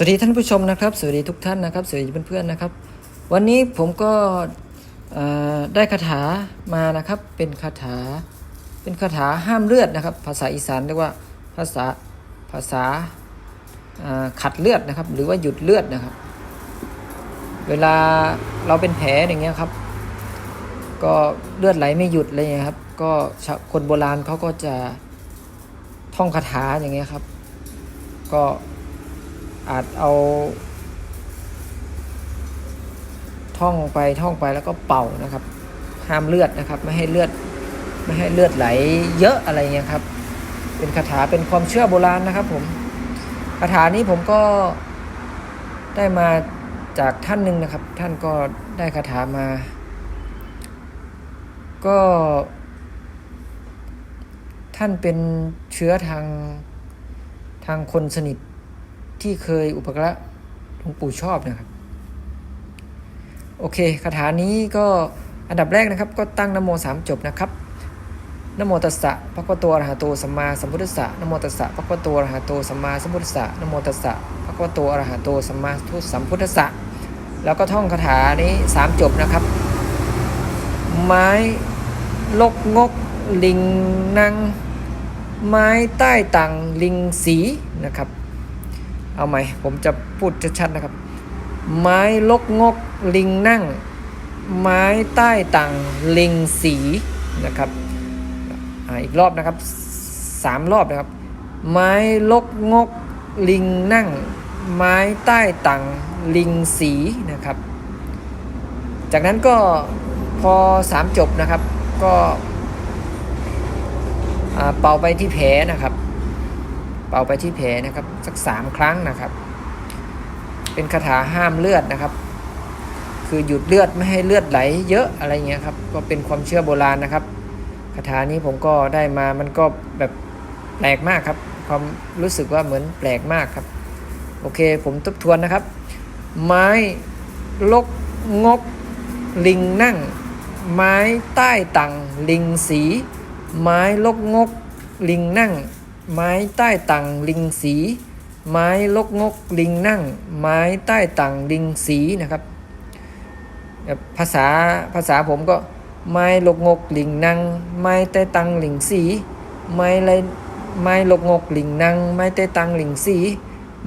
สวัสดีท่านผู้ชมนะครับ สวัสดีทุกท่านนะครับ สวัสดีเพื่อนๆนะครับ วันนี้ผมก็ได้คาถามานะครับ เป็นคาถา เป็นคาถาห้ามเลือดนะครับ ภาษาอีสานเรียกว่าภาษาภาษาขัดเลือดนะครับ หรือว่าหยุดเลือดนะครับ เวลาเราเป็นแผลอย่างเงี้ยครับ ก็เลือดไหลไม่หยุดอะไรอย่างเงี้ยครับ ก็คนโบราณเขาก็จะท่องคาถาอย่างเงี้ยครับ ก็ อาจเอาท่องไปท่องไปแล้วก็เป่านะครับ ห้ามเลือดนะครับ ไม่ให้เลือดไม่ให้เลือดไหลเยอะอะไรเงี้ยครับ เป็นคาถาเป็นความเชื่อโบราณนะครับ ผมคาถานี้ผมก็ได้มาจากท่านหนึ่งนะครับ ท่านก็ได้คาถามา ก็ ท่านเป็นเชื้อทางทางคนสนิท ที่เคยอุปการะหลวงปู่ชอบนะครับ โอเคคาถานี้ก็อันดับแรกนะครับ ก็ตั้งนโมสามจบนะครับนโมตัสสะภะคะวะโตอรหะโตสัมมาสัมพุทธัสสะนโมตัสสะภะคะวะโตอรหะโตสัมมาสัมพุทธัสสะนโมตัสสะภะคะวะโตอรหะโตสัมมาสัมพุทธัสสะแล้วก็ท่องคาถานี้สามจบนะครับ ไม้ลกงกลิงนังไม้ใต้ตังลิงสีนะครับ เอาใหม่ ผมจะพูดชัดๆนะครับ ไม้ลกงกลิงนั่ง ไม้ใต้ตังลิงสีนะครับอ่าอีกรอบนะครับสามรอบนะครับ ไม้ลกงกลิงนั่ง ไม้ใต้ตังลิงสีนะครับ จากนั้นก็พอสามจบนะครับก็เป่าไปที่แผลนะครับ เป่าไปที่แผลนะครับสักสามครั้งนะครับ เป็นคาถาห้ามเลือดนะครับ คือหยุดเลือดไม่ให้เลือดไหลเยอะอะไรเงี้ยครับก็เป็นความเชื่อโบราณนะครับคาถานี้ผมก็ได้มามันก็แบบแปลกมากครับ ความรู้สึกว่าเหมือนแปลกมากครับ โอเคผมทบทวนนะครับ ไม้ลกงก ลิงนั่ง ไม้ใต้ตังลิงสี ไม้ลกงก ลิงนั่ง ไม้ใต้ตังลิงสี ไม้ลกงกลิงนั่ง ไม้ใต้ตังลิงสีนะครับ ภาษาภาษาผมก็ไม้ลกงกลิงนั่ง ไม้ใต้ตังลิงสี ไม้ไรไม้ลกงกลิงนั่ง ไม้ใต้ตังลิงสี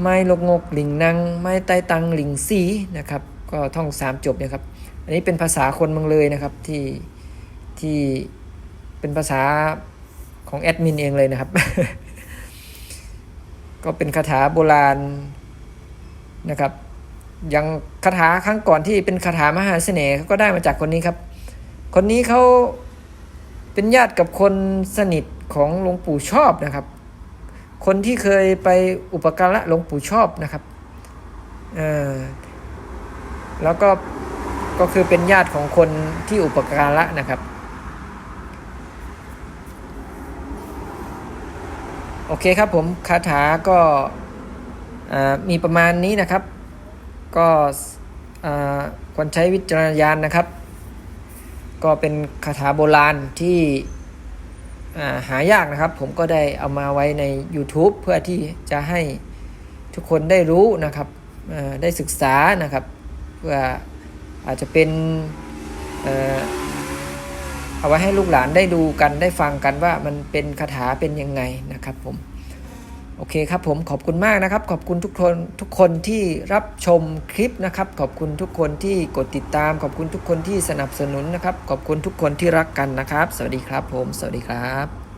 ไม้ลกงกลิงนั่ง ไม้ใต้ตังลิงสีนะครับ ก็ท่องสามจบนะครับ อันนี้เป็นภาษาคนเมืองเลยนะครับที่ที่เป็นภาษาของแอดมินเองเลยนะครับ ก็เป็นคาถาโบราณนะครับอย่างคาถาครั้งก่อนที่เป็นคาถามหาเสน่ห์เขาก็ได้มาจากคนนี้ครับ คนนี้เขาเป็นญาติกับคนสนิทของหลวงปู่ชอบนะครับ คนที่เคยไปอุปการะหลวงปู่ชอบนะครับเออแล้วก็ก็คือเป็นญาติของคนที่อุปการะนะครับ โอเคครับผมคาถาก็มีประมาณนี้นะครับ ก็ควรใช้วิจารณญาณนะครับ ก็เป็นคาถาโบราณที่หายากนะครับ ผมก็ได้เอามาไว้ใน YouTube เพื่อที่จะให้ทุกคนได้รู้นะครับได้ศึกษานะครับ เพื่ออาจจะเป็น เอาไว้ให้ลูกหลานได้ดูกันได้ฟังกันว่ามันเป็นคาถาเป็นยังไงนะครับผมโอเคครับผมขอบคุณมากนะครับ ขอบคุณทุกคนทุกคนที่รับชมคลิปนะครับ ขอบคุณทุกคนที่กดติดตาม ขอบคุณทุกคนที่สนับสนุนนะครับ ขอบคุณทุกคนที่รักกันนะครับ สวัสดีครับผม สวัสดีครับ